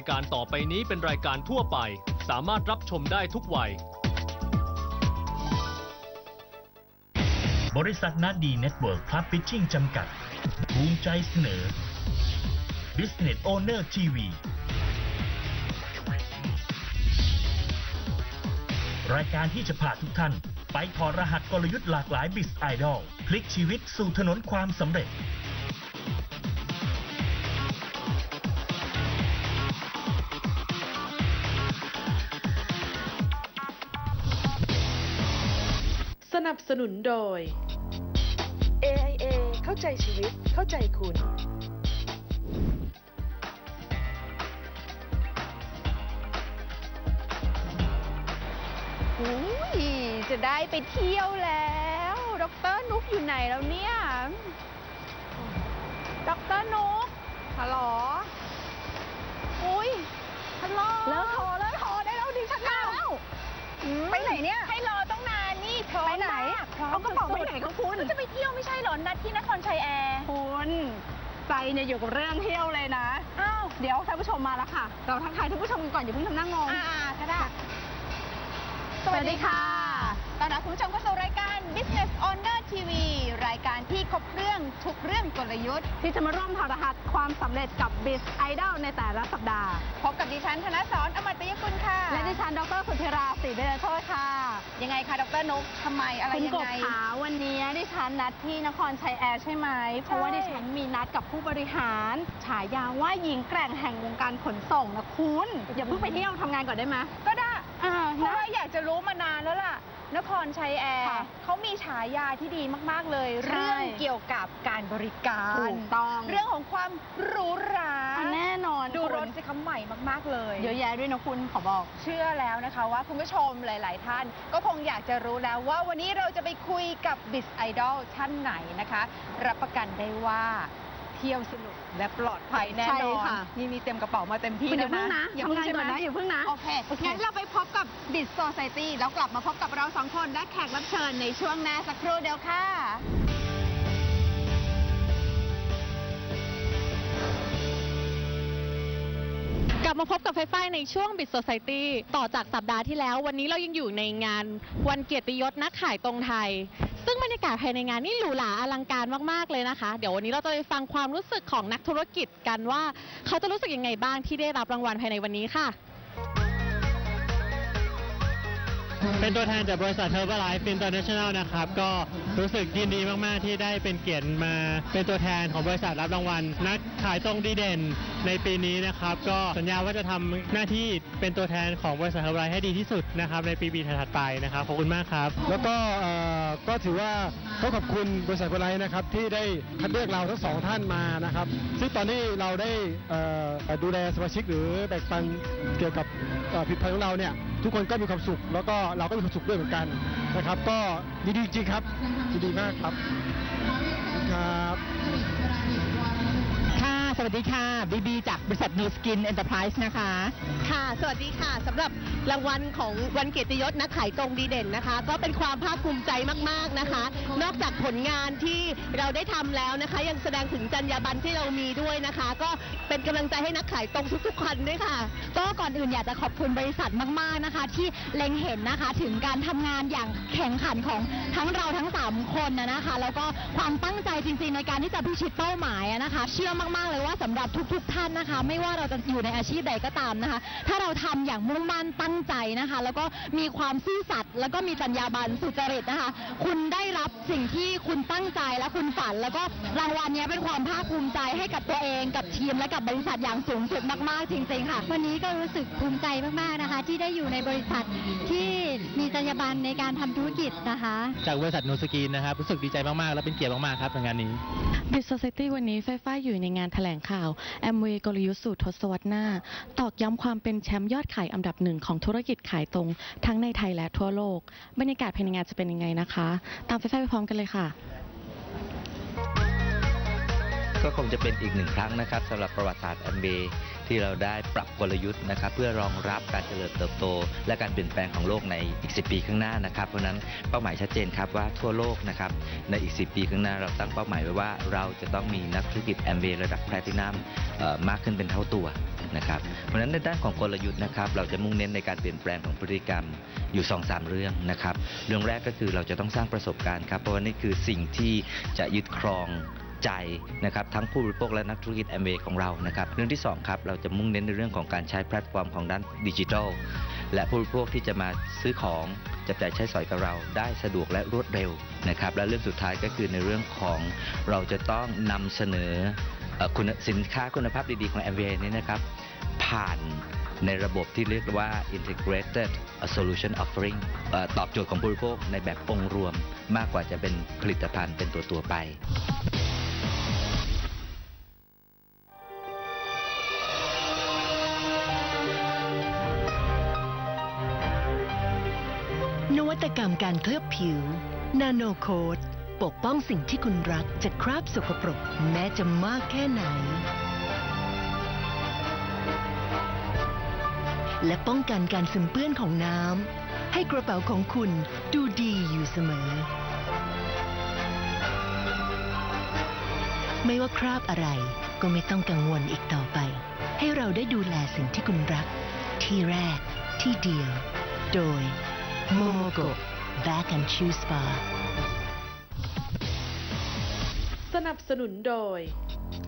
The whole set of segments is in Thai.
รายการต่อไปนี้เป็นรายการทั่วไป สามารถรับชมได้ทุกวัย บริษัทนาดีเน็ตเวิร์กพลับพิชชิ่งจำกัดภูมิใจเสนอ Business Owner TV รายการที่จะพาทุกท่าน ไปถอดรหัสกลยุทธ์หลากหลายบิสไอดอลพลิกชีวิตสู่ถนนความสำเร็จ นับสนุนโดย AIA เข้าใจชีวิต เข้าใจคุณอุ้ยจะได้ไปเที่ยวแล้วดอกเตอรนุกอยู่ไหนแล้วเนี่ยดอกเตอรนุกฮัลโหลอุ้ยฮัลโหลเลิกโทรเลิกโทรได้แล้วดิฉันมาแล้วอืมไปไหนเนี่ย ให้รอต้องนานนี่ พร้อมไปไหนมากพร้อมเอากระเป๋าสุดๆไปไหนคะคุณก็จะไปเที่ยวไม่ใช่เหรอ นัดที่นครชัยแอร์ คุณใจเนี่ยอยู่กับเรื่องเที่ยวเลยนะ อ้าว เดี๋ยวท่านผู้ชมมาแล้วค่ะ เราทักทายท่านผู้ชมกันก่อนอย่าเพิ่งทำหน้างงอ่าๆก็ได้ สวัสดีค่ะ ต้อนรับคุณผู้ชมเข้าสู่รายการ Business Owner TV รายการที่ครบเครื่องทุกเรื่องกลยุทธ์ ที่จะมาร่วมถอดรหัสความสำเร็จกับ Biz Idol ในแต่ละสัปดาห์ พบกับดิฉันธนสรอมตยกุลค่ะ และดิฉันดรสุธิราศรีเดชโชตค่ะ ยังไงคะดรนุกทำไมอะไรคุณยังกบไง ขาวันนี้ดิฉันนัดที่นครชัยแอร์ใช่ไหม เพราะว่าดิฉันมีนัดกับผู้บริหารฉายาว่าหญิงแกร่งแห่งวงการขนส่งนะคุณ อย่าเพิ่งไปเที่ยวทำงานก่อนได้ไหมก็ได้ อ่าเพราะนะ ว่าอยากจะรู้มานานแล้วล่ะ นครชัยแอร์ ค่ะเขามีฉายาที่ดีมากๆเลย ใช่ เรื่องเกี่ยวกับการบริการ ถูกต้องเรื่องของความหรูหราอะแน่นอนดูคุณรถสิคะใหม่มากๆเลย เยอะแยะด้วยนะคุณขอบอก เชื่อแล้วนะคะว่าคุณผู้ชมหลาย ๆ ท่าน ก็คงอยากจะรู้แล้วว่าวันนี้เราจะไปคุยกับบิสไอดอลท่านไหนนะคะ รับประกันได้ว่า เที่ยวสนุกและปลอดภัยแน่ใช่นอนค่ะ นี่มีเต็มกระเป๋ามาเต็มที่คุณอแล้ย่าวเพิ่งนะนะทำงานก่อนนะอย่าเพิ่งนะโอเคงั้นเราไปพบกับ Bit Society แล้วกลับมาพบกับเราสองคนและแขกรับเชิญในช่วงหน้าสักครู่เดียวค่ะ กลับมาพบกับไฟฟ้าในช่วง Bit Society ต่อจากสัปดาห์ที่แล้ว วันนี้เรายังอยู่ในงานวันเกียรติยศนักขายตรงไทย ซึ่งบรรยากาศภายในงานนี่หรูหราอลังการมากๆเลยนะคะ เดี๋ยววันนี้เราจะไปฟังความรู้สึกของนักธุรกิจกันว่า เขาจะรู้สึกยังไงบ้างที่ได้รับรางวัลภายในวันนี้ค่ะ เป็นตัวแทนจากบริษัท Herbalife International นะครับ ก็รู้สึกยินดีมาก ๆ ที่ได้เป็นเกียรติมาเป็นตัวแทนของบริษัทรับรางวัล นักขายตรงดีเด่นในปีนี้นะครับ ก็สัญญาว่าจะทำหน้าที่เป็นตัวแทนของบริษัท Herbalife ให้ดีที่สุดนะครับในปีปีถัดไปนะครับขอบคุณมากครับ แล้วก็ก็ถือว่าต้อขอบคุณบริษัทคนไลท์นะครับที่ได้คัดเลือกเราทั้งสองท่านมานะครับซึ่งตอนนี้เราได้ดูแลสมาชิกหรือแบ่งปันเกี่ยวกับผลิตภัณฑ์ของเราเนี่ย ทุกคนก็มีความสุข แล้วก็เราก็มีความสุขด้วยเหมือนกันนะครับ ก็ดีจริงๆครับดีมากครับ สวัสดีค่ะบีบีจากบริษัท New Skin Enterprise นะคะ ค่ะ สวัสดีค่ะสำหรับรางวัลของวันเกียรติยศนักขายตรงดีเด่นนะคะ ก็เป็นความภาคภูมิใจมากๆนะคะ นอกจากผลงานที่เราได้ทำแล้วนะคะ ยังแสดงถึงจรรยาบรรณที่เรามีด้วยนะคะ ก็เป็นกำลังใจให้นักขายตรงทุกๆคนด้วยค่ะ ก็ก่อนอื่นอยากจะขอบคุณบริษัทมาก ๆ นะคะ ที่เล็งเห็นนะคะถึงการทำงานอย่างแข่งขันของทั้งเราทั้ง 3 คนนะนะคะ แล้วก็ความตั้งใจจริง ๆ ในการที่จะพิชิตเป้าหมายอะนะคะ เชื่อมาก ๆ เลยว่าสำหรับทุก ๆ ท่านนะคะ ไม่ว่าเราจะอยู่ในอาชีพใดก็ตามนะคะ ถ้าเราทำอย่างมุ่งมั่นตั้งใจนะคะ แล้วก็มีความซื่อสัตย์แล้วก็มีจรรยาบรรณสุจริตนะคะ คุณได้รับสิ่งที่คุณตั้งใจและคุณฝัน แล้วก็รางวัลเนี้ยเป็นความภาคภูมิใจให้กับตัวเองกับทีมและกับบริษัทอย่างสูงสุดมากๆจริงๆค่ะ วันนี้ก็รู้สึกภูมิใจมากๆนะคะ ที่ได้อยู่ในบริษัทที่มีจรรยาบรรณในการทำธุรกิจนะคะ จากบริษัทนูสกีนนะครับรู้สึกดีใจมากๆ และเป็นเกียรติมากๆครับในงานนี้ Bit Society วันนี้ไฟฟ้าอยู่ในงานแถลงข่าวแอมเวย์กลยุทธ์สู่ทศวรรษหน้า ตอกย้ำความเป็นแชมป์ยอดขายอันดับหนึ่งของธุรกิจขายตรง ทั้งในไทยและทั่วโลก บรรยากาศภายในงานจะเป็นยังไงนะคะ ตามไฟฟ้าไปพร้อมกันเลยค่ะ ก็คงจะเป็นอีกหนึ่งครั้งนะครับสำหรับประวัติศาสตร์แอมเบที่เราได้ปรับกลยุทธ์นะครับ เพื่อรองรับการเจริญเติบโต และการเปลี่ยนแปลงของโลกในอีก 10 ปีข้างหน้านะครับ เพราะนั้นเป้าหมายชัดเจนครับว่าทั่วโลกนะครับในอีก 10 ปีข้างหน้าเราตั้งเป้าหมายไว้ว่าเราจะต้องมีนักธุรกิจแอมเบระดับแพลตินัมเอ่อมากขึ้นเป็นเท่าตัวนะครับเพราะฉะนั้นในด้านของกลยุทธ์นะครับเราจะมุ่งเน้นในการเปลี่ยนแปลงของพฤติกรรมอยู่2อสเรื่องนะครับ เรื่องแรกก็คือเราจะต้องสร้างประสบการณ์ครับเพราะว่านี่คือสิ่งที่จะยึดครอง ใจนะครับทั้งผู้บริโภคและนักธุรกิจแอมเบของเรานะครับเรื่องที่สองครับเราจะมุ่งเน้นในเรื่องของการใช้แพลตฟอร์มของด้านดิจิทัลและผู้บริโภคที่จะมาซื้อของจับจ่ายใช้สอยกับเราได้สะดวกและรวดเร็วนะครับและเรื่องสุดท้ายก็คือในเรื่องของเราจะต้องนำเสนอคุณสินค้าคุณภาพดีๆของแอมเบนี้นะครับผ่านในระบบที่เรียกว่า integrated solution offering ตอบโจทย์ของผู้บริโภคในแบบองค์รวม มากกว่าจะเป็นผลิตภัณฑ์เป็นตัวตัวๆไป นวัตกรรมการเคลือบผิว นาโนโคดปกป้องสิ่งที่คุณรักจากคราบสกปรก แม้จะมากแค่ไหน และป้องกันการซึมเปื้อนของน้ำให้กระเป๋าของคุณดูดีอยู่เสมอ ไม่ว่าคราบอะไรก็ไม่ต้องกังวลอีกต่อไป ให้เราได้ดูแลสิ่งที่คุณรัก ที่แรกที่เดียว โดย Momogo Back and Choose Spa สนับสนุนโดย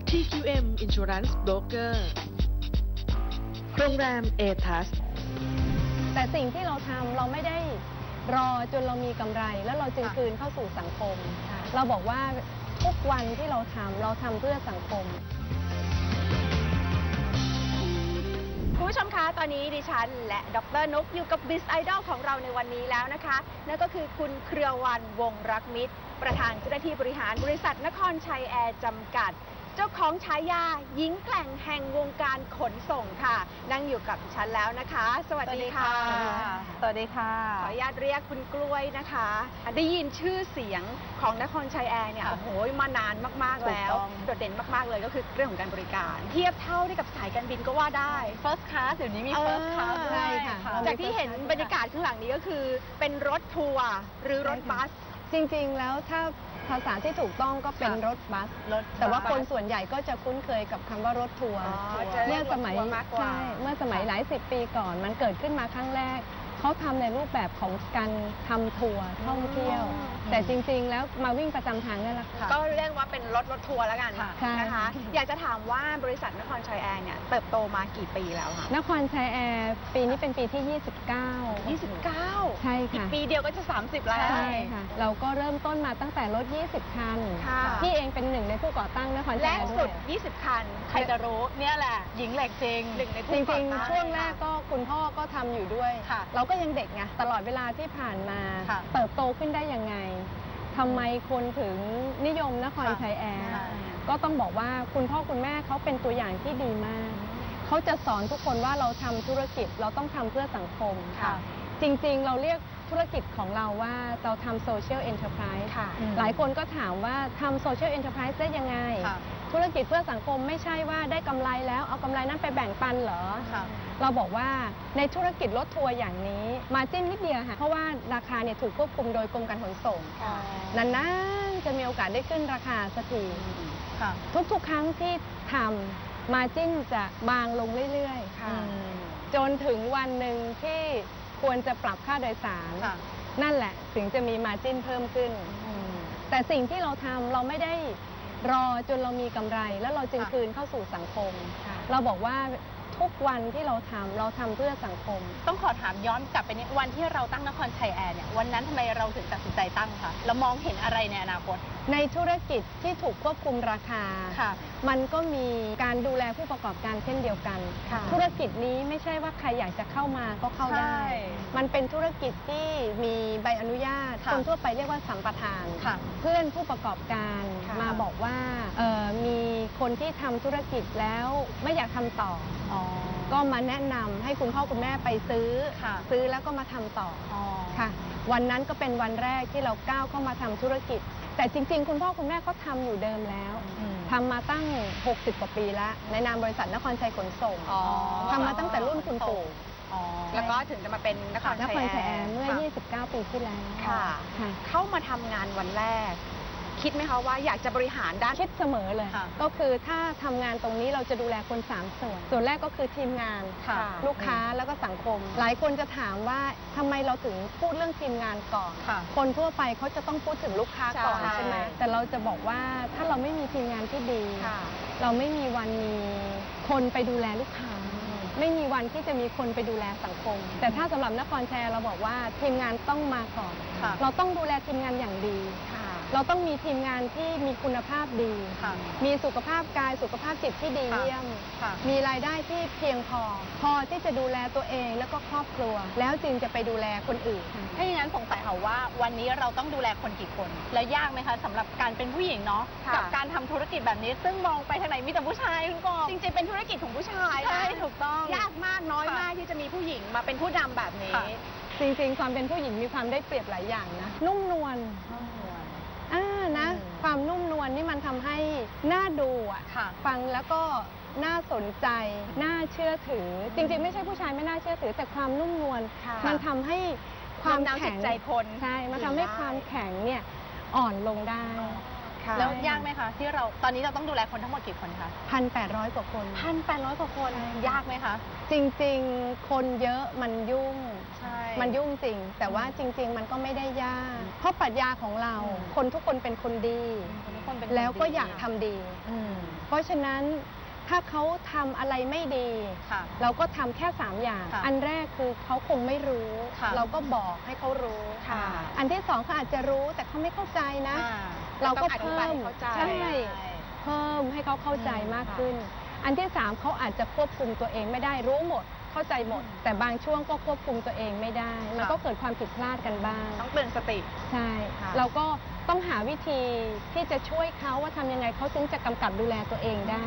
TQM Insurance Broker โรงแรมเอทัสแต่สิ่งที่เราทำเราไม่ได้รอจนเรามีกำไร แล้วเราจึงคืนเข้าสู่สังคม เราบอกว่าทุกวันที่เราทำเราทำเพื่อสังคม คุณผู้ชมคะ ตอนนี้ดิฉันและดรนกอยู่กับบิสไอดอลของเราในวันนี้แล้วนะคะ นั่นก็คือคุณเครือวันวงรักมิตร ประธานเจ้าหน้าที่บริหารบริษัทนครชัยแอร์จำกัด เจ้าของฉายาหญิงแกร่งแห่งวงการขนส่งค่ะ นั่งอยู่กับดิฉันแล้วนะคะ สวัสดีค่ะ สวัสดีค่ะ ขออนุญาตเรียกคุณกล้วยนะคะ ได้ยินชื่อเสียงของนครชัยแอร์เนี่ยค่ะโอ้โหมานานมากๆแล้วถูกต้องโดดเด่นมากๆเลยก็คือเรื่องของการบริการ เทียบเท่าได้กับสายการบินก็ว่าได้ First Class เดี๋ยวนี้มีเออ First Class ด้วยใช่ค่ะเรามีจากที่ First เห็น Class บรรยากาศข้างหลังนี้ก็คือเป็นรถทัวร์หรือรถบัส จริงๆ แล้วถ้าภาษาที่ถูกต้องก็เป็นค่ะรถบัส รถแต่ว่าบัสคนส่วนใหญ่ก็จะคุ้นเคยกับคำว่ารถทัวร์อ๋อจะเรีเมื่ยอกสมัยรถทัวร์มากกว่าใช่เมื่อสมัยหลายสิบปีก่อนมันเกิดขึ้นมาครั้งแรก เขาทำในรูปแบบของการทำทัวร์ท่องเที่ยว แต่จริงๆ แล้วมาวิ่งประจำทางนั่นแหละค่ะ ก็เรียกว่าเป็นรถรถทัวร์แล้วกันค่ะใช่นะคะ อยากจะถามว่าบริษัทนครชัยแอร์เนี่ยเติบโตมากี่ปีแล้วคะนครชัยแอร์ปีนี้เป็นปีที่ 29 29 ใช่อีกค่ะ ปีเดียวก็จะ 30 แล้ว ใช่ค่ะ เราก็เริ่มต้นมาตั้งแต่รถ 20 คัน ค่ะ พี่เองเป็นหนึ่งในผู้ก่อตั้งนครชัแรยกแอร์สุด้วดย20 คัน ใครจะรู้เนี่ยแหละ หญิงเหล็กจริง หนึ่งในผู้จก่อริงตั้งๆช่วงแรกก็คุณพ่อก็ทำอยู่ด้วย ค่ะ เราก็ยังเด็กไงตลอดเวลาที่ผ่านมาค่ะเติบโตขึ้นได้ยังไงทำไมคนถึงนิยมนครค่ะชัยแอร์ค่ะก็ต้องบอกว่าคุณพ่อคุณแม่เขาเป็นตัวอย่างที่ดีมาก เขาจะสอนทุกคนว่าเราทำธุรกิจเราต้องทำเพื่อสังคมค่ะ จริงๆ เราเรียกธุรกิจของเราว่าเราทำโซเชียลเอ็นเตอร์ไพรส์ค่ะ หลายคนก็ถามว่าทำโซเชียลเอ็นเตอร์ไพรส์ได้ยังไงค่ะธุรกิจเพื่อสังคมไม่ใช่ว่าได้กำไรแล้วเอากำไรนั้นไปแบ่งปันเหรอค่ะเราบอกว่าในธุรกิจรถทัวร์อย่างนี้มาจิ้นนิดเดียวค่ะ เพราะว่าราคาเนี่ยถูกควบคุมโดยกรมการขนส่งนานๆจะมีโอกาสได้ขึ้นราคาสักทีค่ะทุกๆ ครั้งที่ทำมาจิ้นจะบางลงเรื่อยค่ะๆจนถึงวันหนึ่งที่ ควรจะปรับค่าโดยสารค่ะนั่นแหละถึงจะมีมาจิ้นเพิ่มขึ้น แต่สิ่งที่เราทำเราไม่ได้รอจนเรามีกำไร แล้วเราจึงค่ะคืนเข้าสู่สังคมค่ะเราบอกว่า ทุกวันที่เราทำเราทำเพื่อสังคม ต้องขอถามย้อนกลับไปนิดวันที่เราตั้งนครชัยแอร์เนี่ยวันนั้นทำไมเราถึงตัดสินใจตั้งคะเรามองเห็นอะไรในอนาคต ในธุรกิจที่ถูกควบคุมราคา ค่ะ มันก็มีการดูแลผู้ประกอบการเช่นเดียวกัน ค่ะธุรกิจนี้ไม่ใช่ว่าใครอยากจะเข้ามาก็เข้าได้ ใช่มันเป็นธุรกิจที่มีใบอนุญาตค่ะ คนทั่วไปเรียกว่าสัมปทาน ค่ะ เพื่อนผู้ประกอบการค่ะ มาบอกว่าเอ่อมีคนที่ทำธุรกิจแล้วไม่อยากทำต่อ อ๋อก็มาแนะนำให้คุณพ่อคุณแม่ไปซื้อ ค่ะซื้อแล้วก็มาทำต่ออ๋อค่ะ วันนั้นก็เป็นวันแรกที่เราก้าวเข้ามาทำธุรกิจ แต่จริง ๆ คุณพ่อคุณแม่เขาทำอยู่เดิมแล้วทำมาตั้ง 60 กว่าปีแล้ว ในนามบริษัทนครชัยขนส่งทำมาตั้งแต่รุ่นคุณปู่แล้วก็ถึงจะมาเป็นนครนครชัยแอร์ร์เมื่อ ค่ะ29 ปีที่แล้วค่ะค่ะเข้ามาทำงานวันแรก คิดไหมคะว่าอยากจะบริหารด้าน คิดเสมอเลยก็คือถ้าทำงานตรงนี้เราจะดูแลคน3ส่วน ส่วนแรกก็คือทีมงาน ค่ะลูกค้าแล้วก็สังคม หลายคนจะถามว่าทำไมเราถึงพูดเรื่องทีมงานก่อนคนทั่วไปเขาจะต้องพูดถึงลูกค้าก่อนใช่ ใช่ไหมแต่เราจะบอกว่าถ้าเราไม่มีทีมงานที่ดีเราไม่มีวันมีคนไปดูแลลูกค้า ไม่มีวันที่จะมีคนไปดูแลสังคม แต่ถ้าสำหรับนครแชร์เราบอกว่าทีมงานต้องมาก่อน ค่ะ เราต้องดูแลทีมงานอย่างดี เราต้องมีทีมงานที่มีคุณภาพดีมีสุขภาพกายสุขภาพจิตที่ดีค่ะเยี่ยม ค่ะ มีรายได้ที่เพียงพอ พอที่จะดูแลตัวเองแล้วก็ครอบครัว แล้วจึงจะไปดูแลคนอื่น ถ้าอย่างนั้นสงสัยค่ะว่าวันนี้เราต้องดูแลคนกี่คน และยากไหมคะสำหรับการเป็นผู้หญิงเนาะค่ะ กับการทำธุรกิจแบบนี้ ซึ่งมองไปทางไหนมีแต่ผู้ชายคุณกองจริงๆ เป็นธุรกิจของผู้ชายใช่นะถูกต้อง ยากมากน้อยค่ะมากที่จะมีผู้หญิงมาเป็นผู้นำแบบนี้ ค่ะ จริงๆ ความเป็นผู้หญิงมีความได้เปรียบหลายอย่างนะ นุ่มนวล อ่านะ ความนุ่มนวลนี่มันทำให้น่าดูอะ ฟังแล้วก็น่าสนใจ น่าเชื่อถือ จริง ๆ ไม่ใช่ผู้ชายไม่น่าเชื่อถือ แต่ความนุ่มนวล ค่ะมันทำให้ความโน้มน้าวแข็งจิตใจคนใช่ มันทำให้ได้ความแข็งเนี่ยอ่อนลงได้ แล้วยากไหมคะที่เราตอนนี้เราต้องดูแลคนทั้งหมดกี่คนคะพันแปดร้อยกว่าคนพันแปดร้อยกว่าคนยากไหมคะจริงๆ คนเยอะมันยุ่ง ใช่ มันยุ่งจริง แต่ว่าจริง ๆ มันก็ไม่ได้ยาก เพราะปรัชญาของเราคนทุกคนเป็นคนดี ทุกคนเป็นคนแล้วก็ดีอยากทำดี อืมเพราะฉะนั้นถ้าเขาทำอะไรไม่ดี ค่ะ เราก็ทำแค่ 3 อย่าง ค่ะอันแรกคือเขาคงไม่รู้ ค่ะเราก็บอกให้เขารู้ ค่ะอันที่สองเขาอาจจะรู้แต่เขาไม่เข้าใจนะ อ่า เราก็ต้องอธิเพิ่บายมให้เข้าใจใช่เพิ่มให้เขาเข้าใจมากขึ้น อันที่สามเขาอาจจะควบคุมตัวเองไม่ได้รู้หมดเข้าใจหมด แต่บางช่วงก็ควบคุมตัวเองไม่ได้ มันก็เกิดความผิดพลาดกันบ้าง ต้องเตือนสติใช่ค่ะเราก็ ต้องหาวิธีที่จะช่วยเขาว่าทำยังไงเขาถึงจะกำกับดูแลตัวเองได้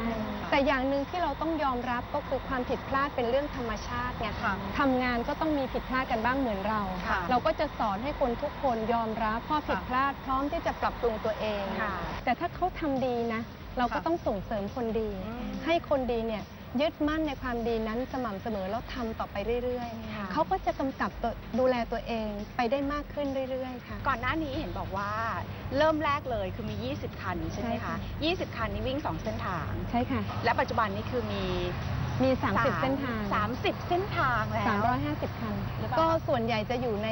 แต่อย่างหนึ่งที่เราต้องยอมรับก็คือความผิดพลาดเป็นเรื่องธรรมชาติไงค่ะทำงานก็ต้องมีผิดพลาดกันบ้างเหมือนเราค่ะเราก็จะสอนให้คนทุกคนยอมรับข้อผิดพลาดพร้อมที่จะปรับปรุงตัวเองค่ะแต่ถ้าเขาทำดีนะ เราก็ค่ะต้องส่งเสริมคนดี ให้คนดีเนี่ย ยึดมั่นในความดีนั้นสม่ำเสมอแล้วทำต่อไปเรื่อยค่ะๆเขาก็จะกำกับตัวดูแลตัวเองไปได้มากขึ้นเรื่อยๆ ค่ะ ก่อนหน้านี้เห็นบอกว่าเริ่มแรกเลยคือมี 20 คันใช่ไหมใช่คะค่ะ20 คันนี้วิ่ง 2 เส้นทาง ใช่ค่ะ และปัจจุบันนี้คือมีมี 30 เส้นทาง 30 เส้นทางแล้ว350 คันหรือเปล่าก็ส่วนใหญ่จะอยู่ใน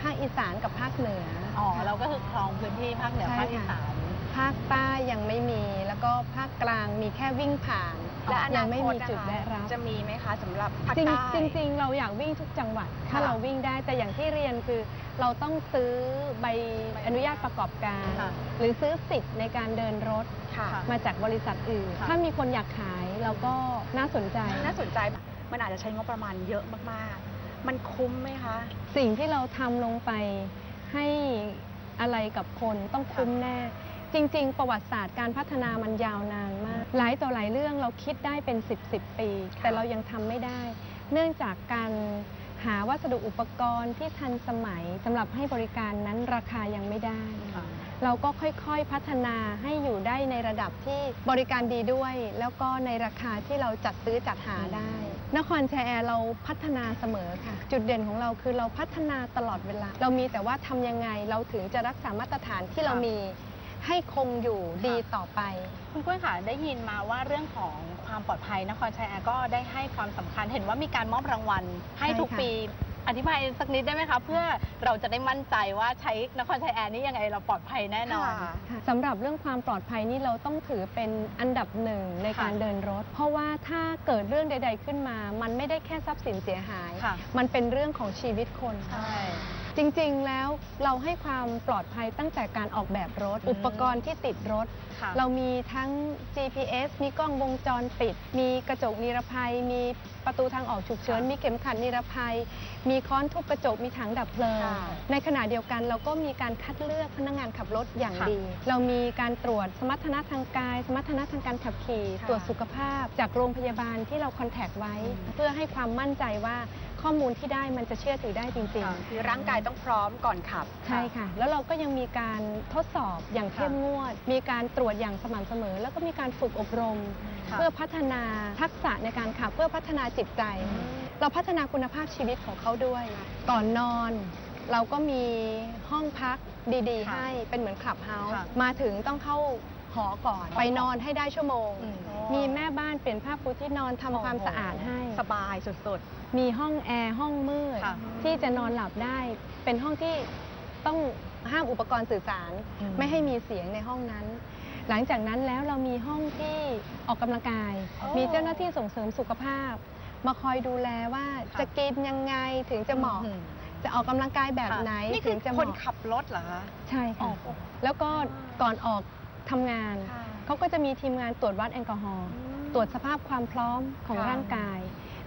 ภาคอีสานกับภาคเหนือ อ๋อค่ะเราก็คือครองพื้นที่ภาคเหนือใช่ภาคอีค่ะสาน ภาคใต้ยังไม่มี แล้วก็ภาคกลางมีแค่วิ่งผ่าน และอยันางไม่คตมีนะจุดคะแวะรับ จะมีไหมคะสำหรับภาคจริงใต้ จริง ๆ เราอยากวิ่งทุกจังหวัด ถ้าค่ะเราวิ่งได้แต่อย่างที่เรียนคือเราต้องซื้อใบอนุญาตประกอบการ ค่ะ หรือซื้อสิทธิ์ในการเดินรถค่ะ มาจากบริษัทอื่น ค่ะ ถ้ามีคนอยากขายเราก็น่าสนใจ น่าสนใจมันอาจจะใช้งบประมาณเยอะมากๆ มันคุ้มไหมคะ สิ่งที่เราทำลงไปให้อะไรกับคนต้องคุ้มแน่ จริง ๆ ประวัติศาสตร์การพัฒนามันยาวนานมาก หลายต่อหลายเรื่องเราคิดได้เป็น 10บสปี แต่เรายังทำไม่ได้ เนื่องจากการหาวัสดุอุปกรณ์ที่ทันสมัยสำหรับให้บริการนั้นราคายังไม่ได้ เราก็ค่อยๆพัฒนาให้อยู่ได้ในระดับที่บริการดีด้วย แล้วก็ในราคาที่เราจัดซื้อจัดหาได้ นครแชร์แอร์เราพัฒนาเสมอค่ะ จุดเด่นของเราคือเราพัฒนาตลอดเวลา เรามีแต่ว่าทำยังไงเราถึงจะรักษามาตรฐานที่เรามี ให้คงอยู่ดีต่อไป คุณกล้วยค่ะได้ยินมาว่าเรื่องของความปลอดภัยนครชัยแอร์ก็ได้ให้ความสำคัญเห็นว่ามีการมอบรางวัล ให้ใช่ทุกค่ะปีอธิบายสักนิดได้ไหมคะเพื่อเราจะได้มั่นใจว่าใช้นครชัยแอร์นี่ยังไงเราปลอดภัยแน่นอนค่ะสำหรับเรื่องความปลอดภัยนี่เราต้องถือเป็นอันดับหนึ่งในการค่ะเดินรถ เพราะว่าถ้าเกิดเรื่องใด ๆขึ้นมา มันไม่ได้แค่ทรัพย์สินเสียหายค่ะมันเป็นเรื่องของชีวิตคนใช่ จริงๆ แล้วเราให้ความปลอดภัยตั้งแต่การออกแบบรถอืมอุปกรณ์ที่ติดรถ ค่ะเรามีทั้ง GPS มีกล้องวงจรปิด มีกระจกนิรภัย มีประตูทางออกฉุกเฉิน ค่ะมีเข็มขัดนิรภัย มีค้อนทุบกระจก มีถังดับเพลิง ค่ะในขณะเดียวกันเราก็มีการคัดเลือกพนักงานขับรถอย่างค่ะ ดี เรามีการตรวจสมรรถนะทางกาย สมรรถนะทางการขับขี่ ค่ะตรวจสุขภาพจากโรงพยาบาลที่เราคอนแทคไว้เพื่อให้ความมั่นใจว่าข้อมูลที่ได้มันจะเชื่อถือได้จริงคือร่างกายต้องพร้อมก่อนขับๆใช่ค่ะ แล้วเราก็ยังมีการทดสอบอย่างเข้มงวด มีการตรวจอย่างสม่ำเสมอ แล้วก็มีการฝึกอบรมค่ะเพื่อพัฒนาทักษะในการขับ เพื่อพัฒนาจิตใจ เราพัฒนาคุณภาพชีวิตของเขาด้วย ก่อนนอน เราก็มีห้องพักดีๆ ให้เป็นเหมือนคลับเฮาส์ค่ะมาถึงต้องเข้า หอก่อนไปนอนให้ได้ชั่วโมงอืมมีแม่บ้านเปลี่ยนผ้าปูที่นอนทำความสะอาดให้ สบายสุดมีห้องแอร์ห้องมืดค่ะที่จะนอนหลับได้ เป็นห้องที่ต้องห้ามอุปกรณ์สื่อสารอืมไม่ให้มีเสียงในห้องนั้น หลังจากนั้นแล้วเรามีห้องที่ออกกำลังกายโอ้มีเจ้าหน้าที่ส่งเสริมสุขภาพ มาคอยดูแลว่าค่ะจะกินยังไงถึงจะเหมาะอืมจะออกกำลังกายแบบค่ะไหนนี่ถึคืองจะเหคนมาะขับรถเหรอคะใช่ค่ะแล้วก็ก่อนออก ทำงานค่ะเขาก็จะมีทีมงานตรวจวัดแอลกอฮอล์ตรวจสภาพความพร้อมของค่ะร่างกาย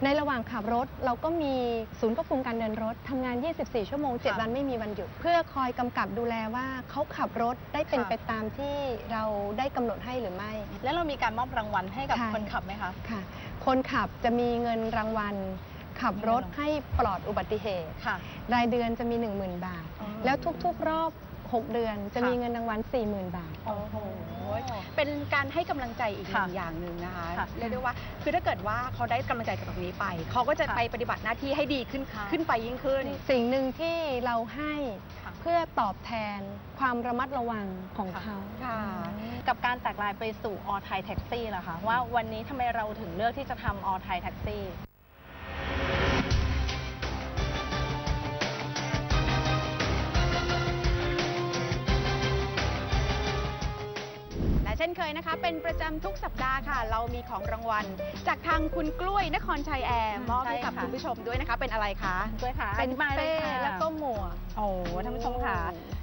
ในระหว่างขับรถเราก็มีศูนย์ควบคุมการเดินรถทำงาน 24 ชั่วโมง 7 วันไม่มีวันหยุด เพื่อคอยกำกับดูแลว่าเขาขับรถได้เป็นค่ะไปตามที่เราได้กำหนดให้หรือไม่ แล้วเรามีการมอบรางวัลให้กับค่ะคนขับไหมคะค่ะ คนขับจะมีเงินรางวัลขับรถให้ปลอดอุบัติเหตุค่ะรายเดือนจะมี 10,000 บาทอ๋อแล้วทุกๆ รอบ 6 เดือนจะค่ะมีเงินรางวัล40,000 บาท โอ้โห เป็นการให้กำลังใจอีกหนึ่งค่ะอย่างหนึ่งนะคะค่ะเรียกได้ว่า คือถ้าเกิดว่าเขาได้กำลังใจจากตรงนี้ไป เขาก็จะค่ะไปปฏิบัติหน้าที่ให้ดีขึ้นค่ะขึ้นไปยิ่งขึ้น สิ่งหนึ่งที่เราให้ค่ะเพื่อตอบแทนความระมัดระวังของค่ะเขาค่ะกับการแตกลายไปสู่ออไทยแท็กซี่ล่ะคะว่าวันนี้ทำไมเราถึงเลือกที่จะทำออไทยแท็กซี่ นเคยนะคะ เป็นประจำทุกสัปดาห์ค่ะ เรามีของรางวัล จากทางคุณกล้วยนครชัยแอร์มอบให้กับใช่ค่ะคุณผู้ชมด้วยนะคะ เป็นอะไรคะด้วยค่ะเป็นอธิบายลเป้ยค่ะแล้วก็หมวกโอ้โหท่านผู้ชมค่ะ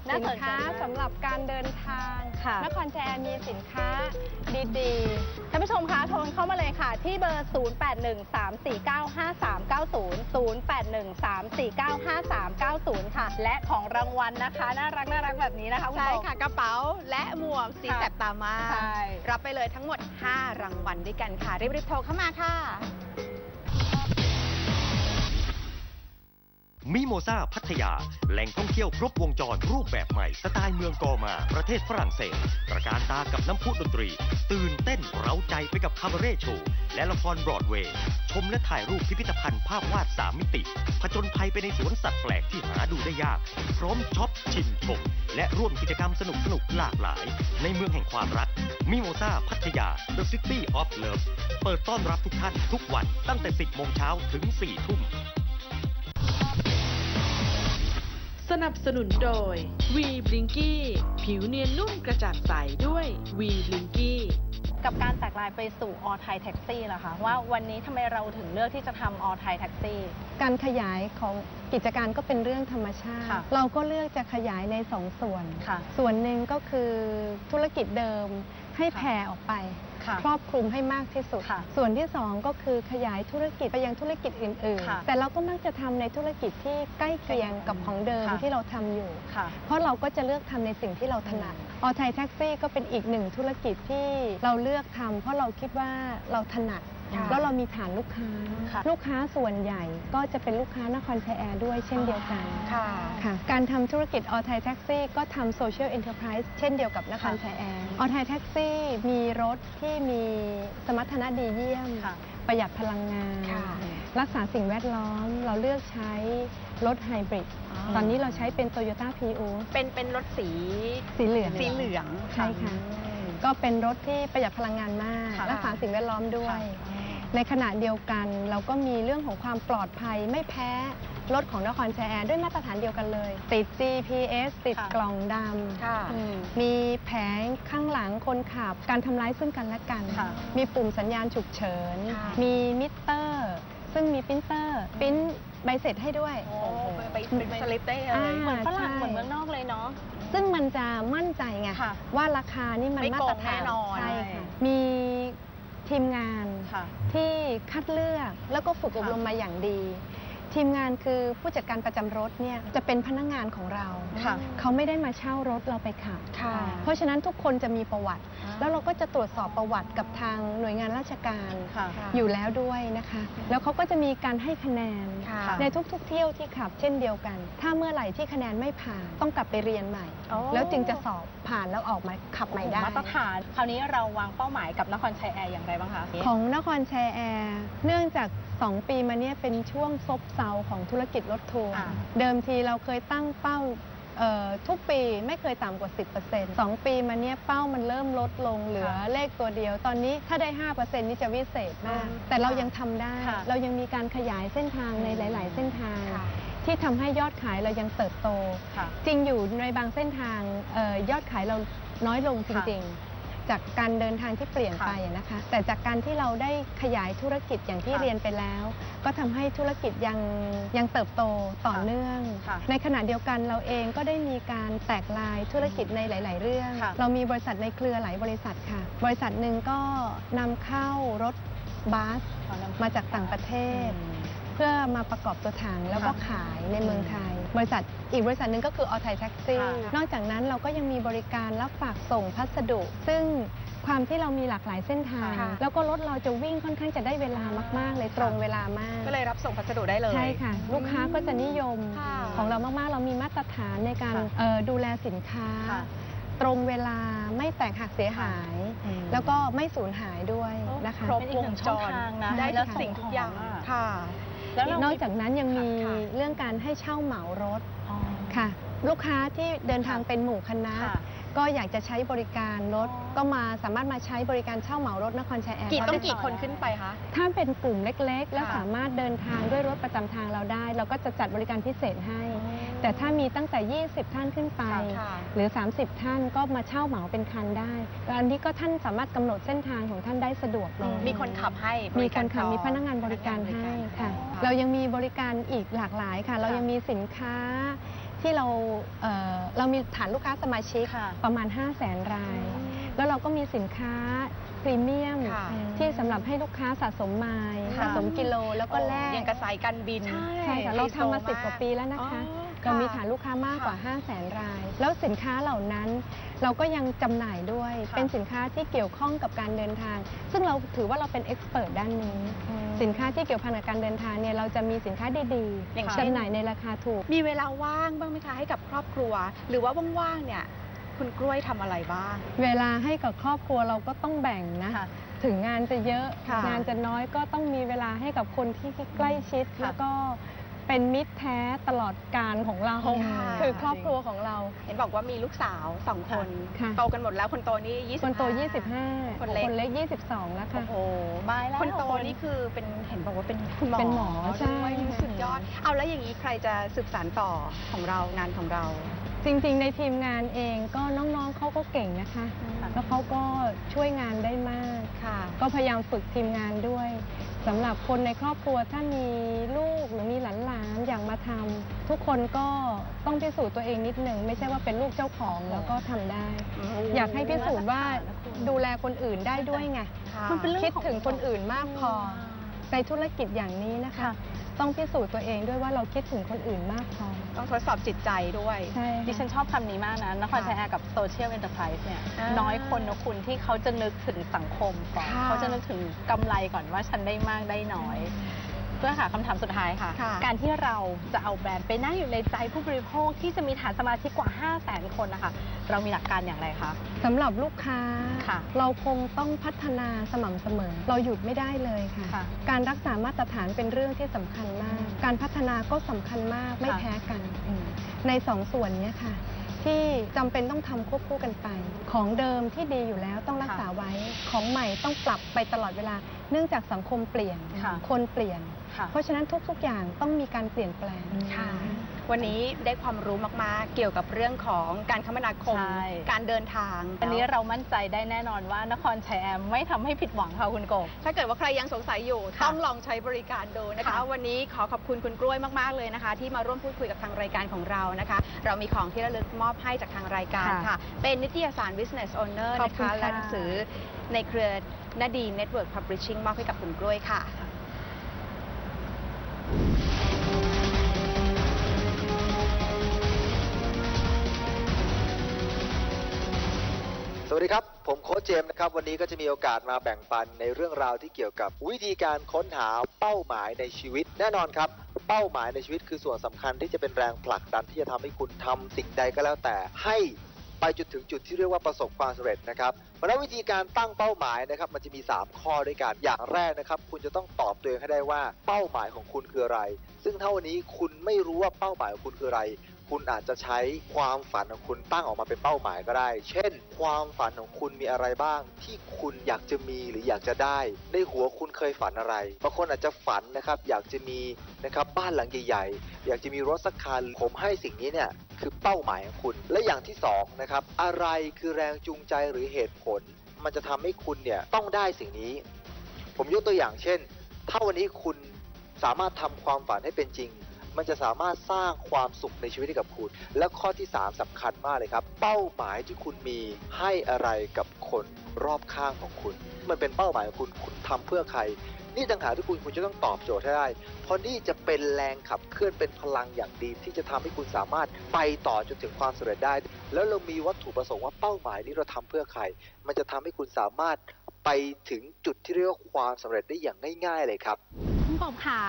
น่าสินสนใจค้ามกสำหรับการเดินทางค่ะนครชัยแอร์มีสินค้าดีท่านผู้ชมคะโทรเข้ามาเลยค่ะ ที่เบอร์ 0813495390 0813495390 ค่ะ และของรางวัลนะคะ น่ารักน่ารักแบบนี้นะคะคุณใช่โบค่ะกระเป๋าและหมวกสีค่ะแสบตามากใช่รับไปเลยทั้งหมด 5 รางวัลด้วยกันค่ะ รีบๆโทรเข้ามาค่ะ มิโมซาพัทยา แหล่งท่องเที่ยวครบวงจรรูปแบบใหม่สไตล์เมืองกอมา ประเทศฝรั่งเศสประการตากับน้ำพุดนตรี ตื่นเต้นเร้าใจไปกับคาบาเร่โชว์ และละครบรอดเวย์ ชมและถ่ายรูปพิพิธภัณฑ์ภาพวาดสามมิติ ผจญภัยไปในสวนสัตว์แปลกที่หาดูได้ยาก พร้อมช็อปชิมชม และร่วมกิจกรรมสนุกสนุกหลากหลาย ในเมืองแห่งความรักมิโมซาพัทยา The City of Love เปิดต้อนรับทุกท่านทุกวันตั้งแต่ 10โมงเช้าถึง 4 ทุ่ม สนับสนุนโดย V b l i n k y ผิวเนียนนุ่มกระจ่างใสด้วย V b l i n k y กับการแตกลายไปสู่ออไทยแท็กซี่ล่ะคะว่าวันนี้ทำไมเราถึงเลือกที่จะทำออไทยแท็กซี่ๆการขยายของกิจการก็เป็นเรื่องธรรมชาติ ค่ะเราก็เลือกจะขยายในสองส่วน ค่ะส่วนหนึ่งก็คือธุรกิจเดิมให้ค่ะ แผ่ออกไป ค่ะครอบคลุมให้มากที่สุดค่ะส่วนที่สองก็คือขยายธุรกิจไปยังธุรกิจอื่นค่ะๆแต่เราก็มักจะทำในธุรกิจที่ใกล้เคียงกับของเดิมค่ะที่เราทำอยู่ค่ะเพราะเราก็จะเลือกทำในสิ่งที่เราถนัดออไทยแท็กซี่ก็เป็นอีกหนึ่งธุรกิจที่เราเลือกทำเพราะเราคิดว่าเราถนัดค่ะ แล้วเรามีฐานลูกค้าค่ะลูกค้าส่วนใหญ่ก็จะเป็นลูกค้านครชัยแอร์ด้วยเช่นเดียวกันค่ะค่ะการทำธุรกิจออไทยแท็กซี่ก็ทำโซเชียล n อน r p r i s e เช่นเดียวกับนครชัยแอร์ออไทยแท็กซี่มีรถที่มีสมรรถนะดีเยี่ยมค่ะประหยัดพลังงานค่ะรักษาสิ่งแวดล้อมเราเลือกใช้รถไฮบริดอ๋อตอนนี้เราใช้เป็น Toyota p r i u s เป็นเป็นรถสีสีเหลืองสีเหลืองใช่ค่ะก็เป็นรถที่ประหยัดพลังงานมากค่ะรักษาสิ่งแวดล้อมด้วยค่ะ ในขณะเดียวกันเราก็มีเรื่องของความปลอดภัยไม่แพ้รถของนครชัยแอร์ด้วยมาตรฐานเดียวกันเลย ติด GPS ติดค่ะกล่องดค่ะำอืมมีแผงข้างหลังคนขับ การทำร้ายซึ่งกันและกันค่ะมีปุ่มสัญญาณฉุกเฉินค่ะมีมิเตอร์ ซึ่งมีปรินเตอร์ปริ้นใบเสร็จให้ด้วยโอ้ไปเป็นสลิปได้เลอ่ายเหมือนฝรั่งใช่เหมือนเมืองนอกเลยเนาะซึ่งมันจะมั่นใจไงค่ะว่าราคานี่มันไม่มาโกตรงฐานแน่นอนใช่ค่ะมี ทีมงานค่ะที่คัดเลือกแล้วก็ฝึกอบค่ะรมมาอย่างดี ททีมงานคือผู้จัดการประจำรถเนี่ยจะเป็นพนักงานของเราค่ะเขาไม่ได้มาเช่ารถเราไปขับค่ะเพราะฉะนั้นทุกคนจะมีประวัติ แล้วเราก็จะตรวจสอบประวัติกับทางหน่วยงานราชการค่ะอยู่แล้วด้วยนะคะ แล้วเขาก็จะมีการให้คะแนน ค่ะในทุกๆ เที่ยวที่ขับเช่นเดียวกัน ถ้าเมื่อไหร่ที่คะแนนไม่ผ่านต้องกลับไปเรียนใหม่ โอ้ แล้วจึงจะสอบผ่านแล้วออกมาขับใหม่ได้ มาตรฐาน คราวนี้เราวางเป้าหมายกับนครชัยแอร์อย่างไรบ้างคะ ของนครแชร์แอร์ เนื่องจาก2ปีมาเนี้ยเป็นช่วงซบเซาของธุรกิจรถทัวร์อ่าเดิมทีเราเคยตั้งเป้าเอ่อทุกปีไม่เคยต่ำกว่า 10% 2ปีมาเนี้ยเป้ามันเริ่มลดลงเหลือเลขตัวเดียว ตอนนี้ถ้าได้ 5%นี่จะวิเศษมาก แต่เรายังทำได้ค่ะเรายังมีการขยายเส้นทางในหลาย ๆ เส้นทาง ที่ทำให้ยอดขายเรายังเติบโตค่ะจริงอยู่ในบางเส้นทางเออยอดขายเราน้อยลงจริง ๆ จากการเดินทางที่เปลี่ยนไปอะนะคะ แต่จากการที่เราได้ขยายธุรกิจอย่างที่ค่ะเรียนไปแล้ว ก็ทำให้ธุรกิจยังยังเติบโตต่อเนื่องค่ะในขณะเดียวกันเราเองก็ได้มีการแตกลายธุรกิจในหลาย ๆ เรื่องค่ะเรามีบริษัทในเครือหลายบริษัทค่ะ บริษัทหนึ่งก็นำเข้ารถบัสมาจากต่างประเทศ เพื่อมาประกอบตัวถังแล้วก็ค่ะขายในเมืองไทย บริษัทอีกบริษัทหนึ่งก็คือออไทยแท็กซี่ค่ะนอกจากนั้นเราก็ยังมีบริการรับฝากส่งพัสดุ ซึ่งความที่เรามีหลากหลายเส้นทางค่ะแล้วก็รถเราจะวิ่งค่อนข้างจะได้เวลามาก ๆ เลยตรงเวลามาก ก็เลยรับส่งพัสดุได้เลย ใช่ค่ะ ลูกค้าก็จะนิยมค่ะของเรามาก ๆ เรามีมาตรฐานในการค่ะเอ่อดูแลสินค้าค่ะตรงเวลาไม่แตกหักเสียหายอืมแล้วก็ไม่สูญหายด้วยนะคะครบวงจรนะได้แล้วทุกสิ่งทุกอย่างของอะค่ะ แล้วเรานอกจากนั้นยังมีค่ะเรื่องการให้เช่าเหมารถอ๋อ ค่ะ ลูกค้าที่เดินทางเป็นหมู่คณะ ค่ะ ก็อยากจะใช้บริการรถอ๋อก็มาสามารถมาใช้บริการเช่าเหมารถนครชัยแอร์กี่ต้องได้กี่คนขึ้นไปคะ ถ้าเป็นกลุ่มเล็กๆ แล้วค่ะ สามารถเดินทางด้วยรถประจำทางเราได้ เราก็จะจัดบริการพิเศษให้ แต่ถ้ามีตั้งแต่ 20 ท่านขึ้นไป ค่ะ หรือ 30 ท่านก็มาเช่าเหมาเป็นคันได้แล้วอันนี้ก็ท่านสามารถกำหนดเส้นทางของท่านได้สะดวกลงมีคนขับให้บมีริคการนขับต่อมีพนักงานบริการให้ค่ะอ๋อเรายังมีบริการอีกหลากหลายค่ะ เรายังมีสินค้า ที่เราเอ่อเรามีฐานลูกค้าสมาชิกค่ะ ประมาณ 5 0 0แสนราย แล้วเราก็มีสินค้าพรีเมียม ค่ะ ที่สำหรับให้ลูกค้าสะสมไมล์ค่ะ สะสมกิโลแล้วก็แลก ยังกระสายการบินใช่ค่ะเราทำมาสิบกว่าปีแล้วนะคะ อ๋อ เรามีค่ะฐานลูกค้ามากกว่า 5 0 0แสนราย แล้วสินค้าเหล่านั้น เราก็ยังจำหน่ายด้วย ค่ะ เป็นสินค้าที่เกี่ยวข้องกับการเดินทาง ซึ่งเราถือว่าเราเป็นเอ็กซ์เพรสด้านนี้ สินค้าที่เกี่ยวพันกับการเดินทางเนี่ยเราจะมีสินค้าดีอย่างเช่น จำหน่ายในราคาถูก มีเวลาว่างบ้างไหมคะให้กับครอบครัว หรือว่าว่างๆเนี่ย คุณกล้วยทำอะไรบ้าง เวลาให้กับครอบครัวเราก็ต้องแบ่งนะค่ะถึงงานจะเยอะ ค่ะงานจะน้อยก็ต้องมีเวลาให้กับคนที่ใกล้ชิด ค่ะ แล้วก็ เป็นมิตรแท้ตลอดการของเราค่ะคือครอบครัวของเรา เห็นบอกว่ามีลูกสาวสองคนค่ะโตกันหมดแล้วคนโตนี่ยี่สิบคนโต25คนเล็กคนเล็ก22แล้วค่ะโอ้โหไม่แล้วคนโตนี่คือเป็นเห็นบอกว่าเป็นคุณหมอเป็นหมอใช่ด้วยสุดยอด เอาแล้วอย่างนี้ใครจะสืบสานต่อของเรางานของเรา จริงๆ ในทีมงานเองก็น้องๆเขาก็เก่งนะคะ แล้วเขาก็ช่วยงานได้มากค่ะก็พยายามฝึกทีมงานด้วย สำหรับคนในครอบครัวถ้ามีลูกหรือมีหลานๆอยากมาทำทุกคนก็ต้องพิสูจน์ตัวเองนิดหนึ่งไม่ใช่ว่าเป็นลูกเจ้าของแล้วก็ทำได้ อยากให้พิสูจน์ว่าดูแลคนอื่นได้ด้วยไงค่ะมันเป็นเรื่องคิดถึงคนอื่นมากพอ ในธุรกิจอย่างนี้นะคะ ต้องพิสูจน์ตัวเองด้วยว่าเราคิดถึงคนอื่นมากพอ ต้องทดสอบจิตใจด้วย ใช่ค่ะดิฉันชอบคำนี้มากนะ นครชัยแอร์กับโซเชียลเอ็นเตอร์ไพรส์เนี่ย อ่าน้อยคนนะคุณที่เขาจะนึกถึงสังคมก่อน ค่ะ เขาจะนึกถึงกำไรก่อนว่าฉันได้มากได้น้อย เพื่อค่ะคำถามสุดท้ายค่ะ ค่ะ การที่เราจะเอาแบรนด์ไปนั่งอยู่ในใจผู้บริโภคที่จะมีฐานสมาชิกกว่า 5 0 0แสนคนนะคะ เรามีหลักการอย่างไรคะ สำหรับลูกค้า ค่ะเราคงต้องพัฒนาสม่ำเสมอ เราหยุดไม่ได้เลยค่ะ ค่ะการรักษามาตรฐานเป็นเรื่องที่สำคัญมากการพัฒนาก็สำคัญมากไม่ค่ะ แพ้กัน ในสองส่วนเนี้ยค่ะ ที่จำเป็นต้องทำควบคู่กันไป ของเดิมที่ดีอยู่แล้วต้องรักษาไว้ ของใหม่ต้องปรับไปตลอดเวลา เนื่องจากสังคมเปลี่ยน ค่ะ คนเปลี่ยนค่ะ เพราะฉะนั้นทุกๆอย่างต้องมีการเปลี่ยนแปลง ค่ะ วันนี้ได้ความรู้มากๆ เกี่ยวกับเรื่องของการคมนาคม ใช่ การเดินทาง อันนี้เรามั่นใจได้แน่นอนว่านครชัยแอร์ไม่ทำให้ผิดหวังค่ะคุณกบ ถ้าเกิดว่าใครยังสงสัยอยู่ ค่ะต้องลองใช้บริการดูนะคะ ค่ะ วันนี้ขอขอบคุณคุณกล้วยมากๆเลยนะคะ ที่มาร่วมพูดคุยกับทางรายการของเรานะคะ เรามีของที่ระลึกมอบให้จากทางรายการค่ะค่ะเป็นนิตยสาร Business Owner ขอบนะคุณคะค่ะ และหนังสือในเครือนาดี Network Publishing มอบให้กับคุณกล้วยค่ะ วัสดีครับ ผมโค้ชเจมส์นะครับ วันนี้ก็จะมีโอกาสมาแบ่งปันในเรื่องราวที่เกี่ยวกับวิธีการค้นหาเป้าหมายในชีวิต แน่นอนครับ เป้าหมายในชีวิตคือส่วนสำคัญที่จะเป็นแรงผลักดันที่จะทำให้คุณทำสิ่งใดก็แล้วแต่ให้ไปจุดถึงจุดที่เรียกว่าประสบความสำเร็จนะครับเพราะนั้นวิธีการตั้งเป้าหมายนะครับ มันจะมี 3 ข้อด้วยกัน อย่างแรกนะครับ คุณจะต้องตอบตัวเองให้ได้ว่าเป้าหมายของคุณคืออะไร ซึ่งถ้าวันนี้คุณไม่รู้ว่าเป้าหมายของคุณคืออะไร คุณอาจจะใช้ความฝันของคุณตั้งออกมาเป็นเป้าหมายก็ได้ เช่น ความฝันของคุณมีอะไรบ้าง ที่คุณอยากจะมีหรืออยากจะได้ ในหัวคุณเคยฝันอะไร บางคนอาจจะฝันนะครับอยากจะมีนะครับบ้านหลังใหญ่ๆ อยากจะมีรถสักคัน ผมให้สิ่งนี้เนี่ยคือเป้าหมายของคุณ และอย่างที่สองนะครับอะไรคือแรงจูงใจหรือเหตุผล มันจะทำให้คุณเนี่ยต้องได้สิ่งนี้ ผมยกตัวอย่างเช่น ถ้าวันนี้คุณสามารถทำความฝันให้เป็นจริง มันจะสามารถสร้างความสุขในชีวิตให้กับคุณ และข้อที่ 3สำคัญมากเลยครับ เป้าหมายที่คุณมีให้อะไรกับคนรอบข้างของคุณ มันเป็นเป้าหมายของคุณคุณทำเพื่อใครนี่ต่างหากที่คุณคุณจะต้องตอบโจทย์ให้ได้ เพราะนี่จะเป็นแรงขับเคลื่อนเป็นพลังอย่างดีที่จะทำให้คุณสามารถไปต่อจนถึงความสำเร็จได้ แล้วเรามีวัตถุประสงค์ว่าเป้าหมายนี้เราทำเพื่อใคร มันจะทำให้คุณสามารถไปถึงจุดที่เรียกว่าความสำเร็จได้อย่างง่าย ๆ เลยครับ กบขา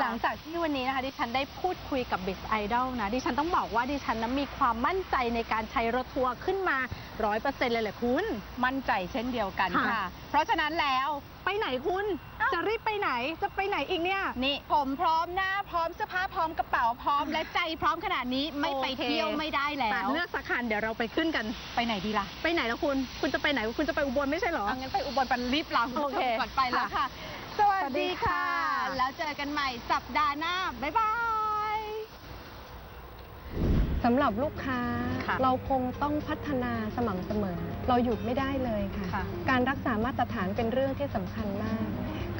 หลังจากที่วันนี้นะคะดิฉันได้พูดคุยกับ Biz Idol นะดิฉันต้องบอกว่าดิฉันนั้นมีความมั่นใจในการใช้รถทัวร์ขึ้นมาร้อยเปอร์เซ็นต์เลยแหละคุณ มั่นใจเช่นเดียวกันค่ะ ค่ะ เพราะฉะนั้นแล้ว ไปไหนคุณจะรีบไปไหนจะไปไหนอีกเนี่ย นี่ผมพร้อมหน้าพร้อมเสื้อผ้าพร้อมกระเป๋าพร้อม และใจพร้อมขนาดนี้ไม่ไปโอคเที่ยวไม่ได้แล้แต่ว เลือกสักคันเดี๋ยวเราไปขึ้นกัน ไปไหนดีล่ะไปไหนแล้วคุณ คุณจะไปไหนคุณจะไปอุบลไม่ใช่เหรอ เอางั้นไปอุบลปันรีบลาคุณโอผู้ชเคมก่อนไปแล้วค่ะ สวัสสวัสดีดีค่ะค่ะ แล้วเจอกันใหม่สัปดาห์หน้า บ๊ายบายสำหรับลูกค้าค่ะเราคงต้องพัฒนาสม่ำเสมอ เราหยุดไม่ได้เลยค่ะค่ะการรักษามาตรฐานเป็นเรื่องที่สำคัญมาก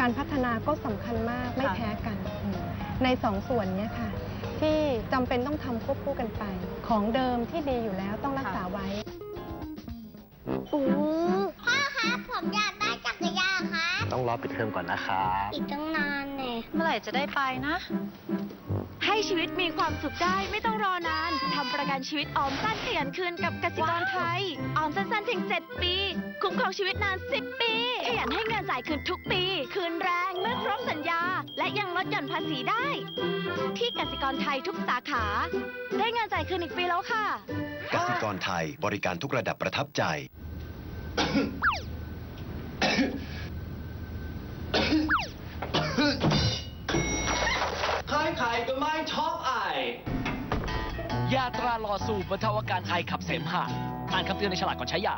การพัฒนาก็สำคัญมากไม่ค่ะแพ้กันอืมในสองส่วนเนี้ยค่ะ ที่จำเป็นต้องทำควบคู่กันไป ของเดิมที่ดีอยู่แล้วต้องรักษาไว้พ่อ รับต้องรอปิดเทอมก่อนนะครับ อีกตั้งนานแน่เมื่อไหร่จะได้ไปนะ ให้ชีวิตมีความสุขได้ไม่ต้องรอนานทำประกันชีวิตออมสั้นขยันคืนกับกสิกรไทย ออมสั้นๆเพียง7 ปี คุ้มครองชีวิตนาน 10 ปีขยันให้เงินจ่ายคืนทุกปี คืนแรงเมื่อครบสัญญา และยังลดหย่อนภาษีได้ ที่กสิกรไทยทุกสาขา ได้เงินจ่ายคืนอีกปีแล้วค่ะกสิกรไทยบริการทุกระดับประทับใจ ใครไข่ก็ไม่ชอบไอ ยาตราลอสูบบรรเทาอาการไอขับเสมหะอ่านคำเตือนในฉลากก่อนใช้ยา